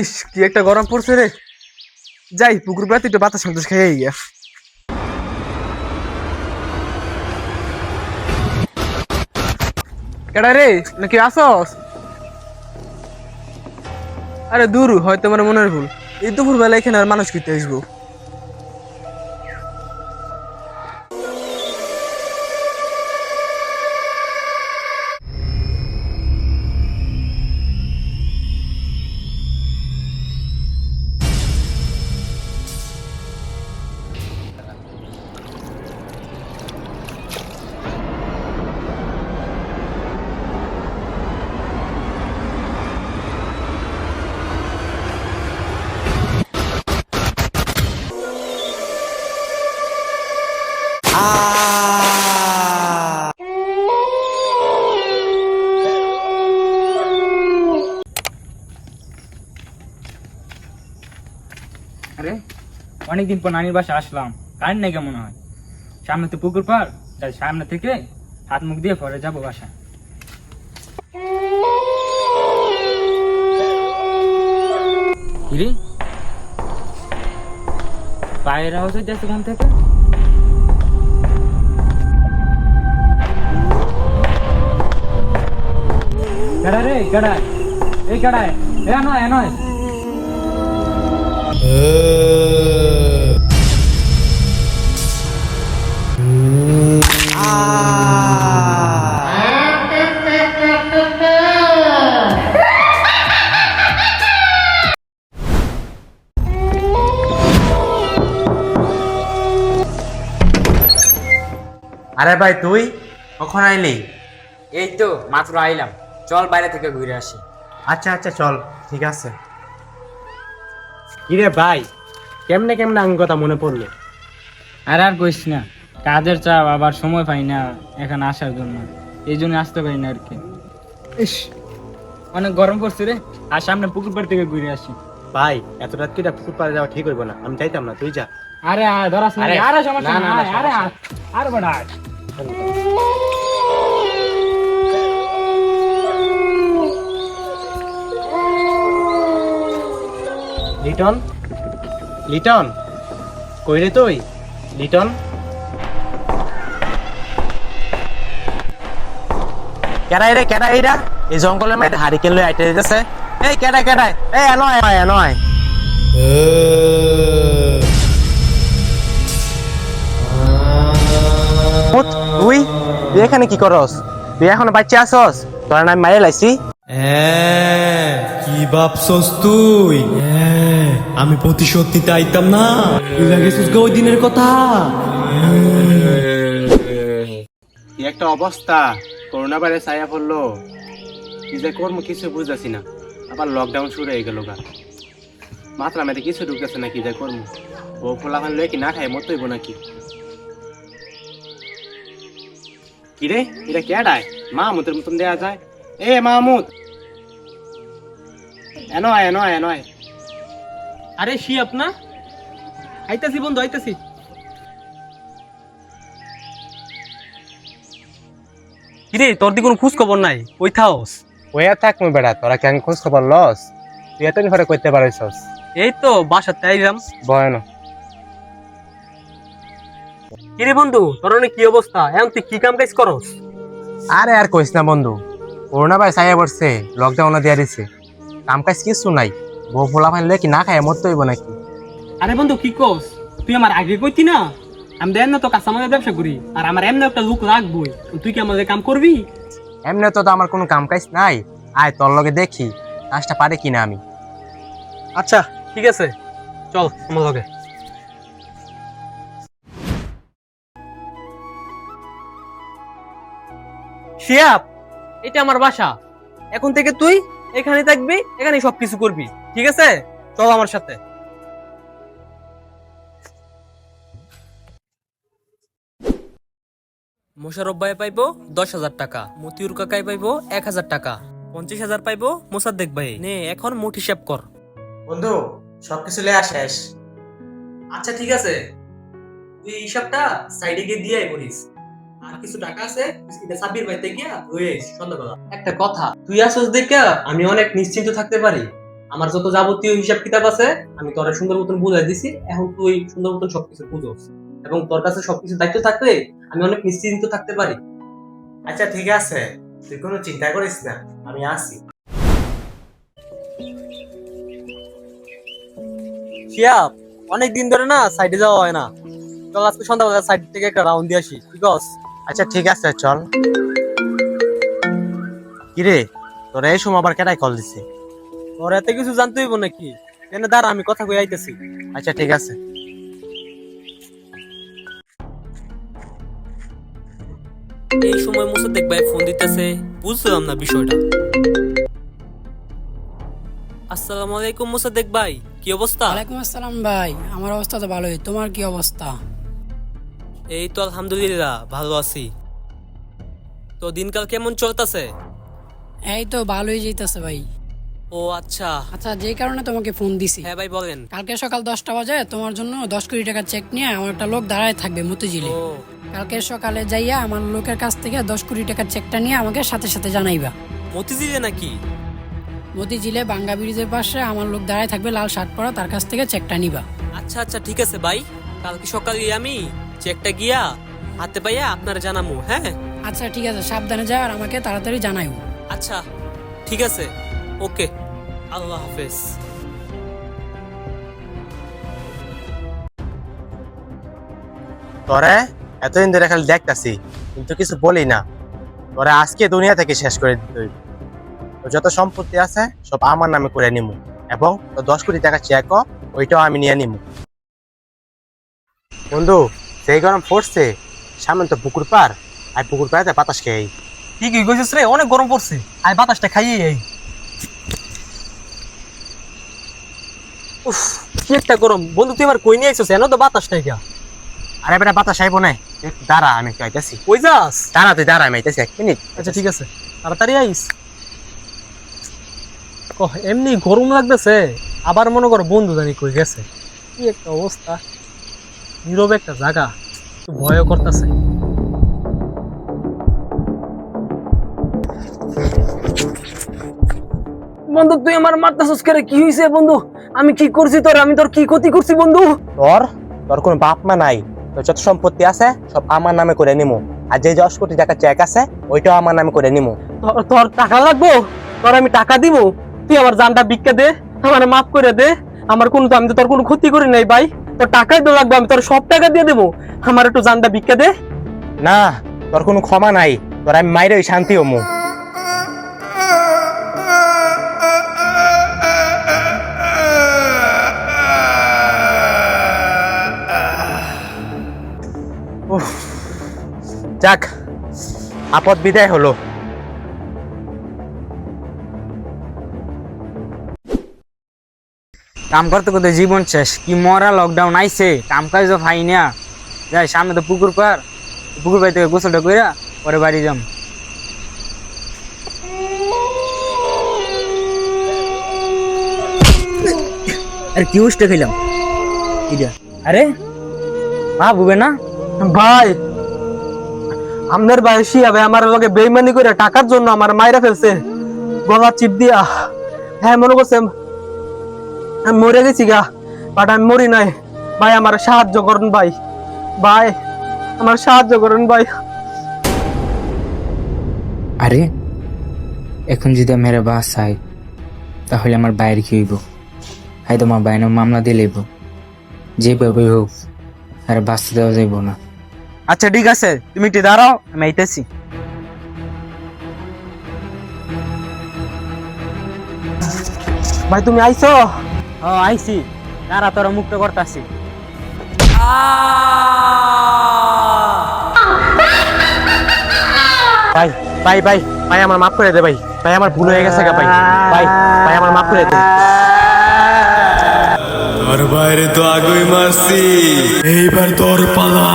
ইস, কি একটা গরম পড়ছে রে। যাই, পুকুর বেড়াতে একটু বাতাস সান্তাস খেয়ে গিয়া কেডা রে নাকি আসস? আরে দূর, হয়তো আমার মনের ভুল। এই দুপুর বেলা এখানে আর মানুষ কিনতে আসব। অনেকদিন পর নানির বাসা আসলাম। কারেন্ট নেই কেমন হয়? সামনে তো পুকুর পার, তাই সামনে থেকে হাত মুখ দিয়ে পরে যাব বাসা পায়ের আওয়াজ এখান থেকে? রে এই কেডা এ নয় এ নয়। আরে ভাই তুই? কখন আইলি? এই তো মাত্র আইলাম। চল বাইরে থেকে ঘুরে আসি। আচ্ছা আচ্ছা চল। ঠিক আছে। কিরে ভাই কেমনে কেমনে আঙ্গ কথা মনে পড়ল? আর আর কইস না। কাজের চাপ আবার সময় পাই না এখানে আসার জন্য। এই জন্য আসতে পারি না আর কি ইস। অনেক গরম পড়ছে রে। আর সামনে পুকুর পাড় থেকে ঘুরে আসি। ভাই এত রাত কি পুকুর পাড়ে যাওয়া ঠিক হইব না। আমি চাইতাম না তুই যা। আরে ধরাস না। আরে, আরে সমস্যা না, আরে আরে আরে বড় লিটন? লিটন? কই রে তুই? লিটন? কেডাই রে কেডাই এইরা এই জঙ্গলের মধ্যে হারিকেন লই আইতে দিতেছে এই কেডাই কেডাই এই এনয় এনয় এনয় মুত, তুই তুই এখানে কি করস? তুই এখন বাচ্চা আসস তোর নাম মারে লাইছি। হ্যাঁ, কি ভাবছস তুই? আমি প্রতিশোধ নিতে আইতাম না? ওই দিনের কথা? কি একটা অবস্থা। করোনা ভাইরাস আয়া পড়ল। কি যে করব কিছু বুঝতেছি না। আবার লকডাউন শুরু হয়ে গেল গা। মাত্রা মেয়েতে কিছু ঢুকতেছে না, কি যে করব। ও ফোলাফান লয়ে কি না খাই মতো হইব নাকি? কিরে, এটা কে ডায় মাহমুদের মতন দেয়া যায়। এ এনো আয় এনো আয় আরে শি আপনা আইতাছি বন্ধু, আইতাছি। কিরে তোর দি কোনো খোঁজ খবর নাই? ওই থাওস? ওয়া থাক মুই বেড়া তোরা কেন খোঁজ খবর লস? তুই এতদিন পরে কইতে পারিস এই তো বাসাতে আইলাম। বয়ন কিরে বন্ধু তোর কি অবস্থা? এখন তুই কি কাম কাজ করস? আরে আর কইস না বন্ধু করোনা ভাই সাইয়া পড়ছে লকডাউন দিয়া দিছে। কাম কাজ কিছু নাই। বউ ফোলাফান লয়ে কি না খায় মরতে হইব নাকি? আরে বন্ধু কি কস? তুই আমার আগে কইতি না? আমি দেন না তো কাঁচামালের ব্যবসা করি। আর আমার এমনি একটা লোক রাখবই। তুই কি আমাদের কাম করবি? এমনি তো তো আমার কোনো কাম কাজ নাই। আয় তোর লগে দেখি কাজটা পারে কিনা আমি। আচ্ছা ঠিক আছে। চল আমার লগে। শিয়াব এটা আমার বাসা। এখন থেকে তুই এখানে থাকবি এখানে সবকিছু করবি। ঠিক আছে? চল আমার সাথে। মোশারফ ভাই পাইবো দশ হাজার টাকা, মতিউর কাকাই পাইবো এক হাজার টাকা, পঞ্চাশ হাজার পাইবো মোসাদ্দেক ভাই। নে, এখন মোট হিসাব কর। বন্ধু, সবকিছু লেয়া শেষ। আচ্ছা ঠিক আছে। তুই হিসাবটা সাইডে গিয়ে দিয়ে করিস আর কিছু টাকা আছে এটা সাব্বির গিয়া রয়ে সন্ধ্যাবেলা। একটা কথা, তুই আসস দেখা আমি অনেক নিশ্চিন্ত থাকতে পারি। আমার যত যাবতীয় হিসাব কিতাব আছে, আমি তোরা সুন্দর মতন বুঝাই দিছি। এখন তুই সুন্দর মতন সবকিছু বুঝোস। এবং তোর কাছে সবকিছু দায়িত্ব থাকলে আমি অনেক নিশ্চিন্ত থাকতে পারি। আচ্ছা ঠিক আছে। তুই কোনো চিন্তা করিস না আমি আসি। শিয়াব অনেক দিন ধরে না সাইডে যাওয়া হয় না। চল আজকে সন্ধ্যাবেলা সাইড থেকে একটা রাউন্ড দিয়ে আসি ঠিক আছে আচ্ছা ঠিক আছে চল। কিরে তোরা এই সময় আবার কেটাই কল দিছে? তোর এত কিছু জানতে হইব নাকি? এনে দাঁড়া আমি কথা কই আইতেছি। আচ্ছা ঠিক আছে। এই সময় মোসাদ্দেক ভাই ফোন দিতেছে। বুঝলাম না বিষয়টা। আসসালামু আলাইকুম মোসাদ্দেক ভাই কি অবস্থা? ওয়ালাইকুম আসসালাম ভাই আমার অবস্থা তো ভালোই তোমার কি অবস্থা? এই তো আলহামদুলিল্লাহ ভালো আছি। তো দিনকাল কেমন চলতেছে? এই তো ভালোই যাইতেছে ভাই। ও আচ্ছা। আচ্ছা যে কারণে তোমাকে ফোন দিছি। হ্যাঁ ভাই বলেন। কালকে সকাল দশটা বাজে তোমার জন্য দশ কোটি টাকার চেক নিয়ে আমার একটা লোক দাঁড়ায় থাকবে মতিঝিলে। ও। কালকে সকালে যাইয়া আমার লোকের কাছ থেকে দশ কোটি টাকার চেকটা নিয়ে আমাকে সাথে সাথে জানাইবা। মতিঝিলে নাকি? মতিঝিলে বাঙ্গা ব্রিজের পাশে আমার লোক দাঁড়ায় থাকবে লাল শার্ট পরা তার কাছ থেকে চেকটা নিবা। আচ্ছা আচ্ছা ঠিক আছে ভাই। কালকে সকালে আমি চেকটা গিয়া হাতে পাইয়া আপনারা জানামু হ্যাঁ? আচ্ছা ঠিক আছে সাবধানে যাও আর আমাকে তাড়াতাড়ি জানাইও। আচ্ছা ঠিক আছে। ওকে। আল্লাহ হাফেজ। তোরে এতদিন ধরে খালি দেখতাছি কিন্তু কিছু বলি না। তোরা আজকে দুনিয়া থেকে শেষ করে দিতে হইব। যত সম্পত্তি আছে সব আমার নামে করে নিমু এবং তোর দশ কোটি টাকা চেক ওইটাও আমি নিয়ে নিমু। বন্ধু সেই গরম পড়ছে সামনে তো পুকুর পার আর পুকুর পাড়াতে বাতাস খেয়ে। ঠিকই কইছিস রে অনেক গরম পড়ছে আই বাতাসটা খাইয়ে এই উফ কি একটা গরম। বন্ধু তুই আমার কই নিয়ে আইছস? এনো তো বাতাসটা গিয়া। আরে বেটা বাতাস আইব না একটু দাঁড়া আমি একটু আইতাছি। কই যাস? দাঁড়া তুই দাঁড়া আমি আইতাছি এক মিনিট। আচ্ছা ঠিক আছে। তাড়াতাড়ি আইস। কহ এমনি গরম লাগতেছে। আবার মনে করো বন্ধু জানি কই গেছে। কি একটা অবস্থা। নীরব একটা জায়গা। ভয়ও করতেছে। বন্ধু তুই আমার মারতেছস করে? কি হইছে বন্ধু? আমি কি করছি তোর? আমি তোর কি ক্ষতি করছি বন্ধু? তোর? তোর কোনো বাপ মা নাই। তোর যত সম্পত্তি আছে সব আমার নামে করে নিমু। আর যে দশ কোটি টাকা চেক আছে ওইটাও আমার নামে করে নিমু। তোর তোর টাকা লাগবো? তোর আমি টাকা দিব তুই আমার জানটা ভিক্ষা দে আমার মাফ করে দে। আমার কোনো আমি তো তোর কোনো ক্ষতি করি নাই ভাই। তোর টাকাই তো লাগবে আমি তোর সব টাকা দিয়ে দেবো আমার একটু জানটা ভিক্ষা দে। না তোর কোনো ক্ষমা নাই। তোর আমি মাইরে শান্তি হমু। যাক আপদ বিদায় হলো। কাম করতে করতে জীবন শেষ কি মরা লকডাউন আইছে কাম কাজ পাই না। যাই সামনে তো পুকুর পার পুকুর পাড় থেকে গোসলটা কইরা পরে বাড়ি যাম। আরে কি উষ্টা খাইলাম? ইটা আরে মা না? ভাই আমাদের বয়সী হবে আমার লগে বেইমানি করে টাকার জন্য আমার মাইরা ফেলছে। গলা চিপ দিয়া। হ্যাঁ মনে করছে, আমি মরে গেছি গা বাট আমি মরি নাই। ভাই, আমার সাহায্য করুন ভাই। ভাই, আমার সাহায্য করুন ভাই। আরে, এখন যদি আমি বাস চাই তাহলে আমার বাইরে কি হইব? হয়তো আমার বাইনের মামলা দিয়ে লইব। যেভাবে হোক, আর বাঁচতে দেওয়া যাইব না। আচ্ছা ঠিক আছে তুমি একটু দাঁড়াও আমি আইতেছি। ভাই তুমি আইছো? ও আইছি। দাঁড়া তোরা মুক্ত করতাছি। ভাই ভাই ভাই ভাই আমার মাফ করে দে ভাই। ভাই আমার ভুল হয়ে গেছে গা ভাই। ভাই ভাই আমার মাফ করে দে। তোর বাইরে তো আগুই মারছি এইবার তোর পালা।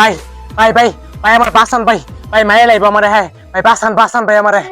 ভাই ভাই ভাই ভাই আমার বাসান ভাই ভাই মায়া লাইব আমার হ্যাঁ ভাই বাসান বাসান ভাই আমারে।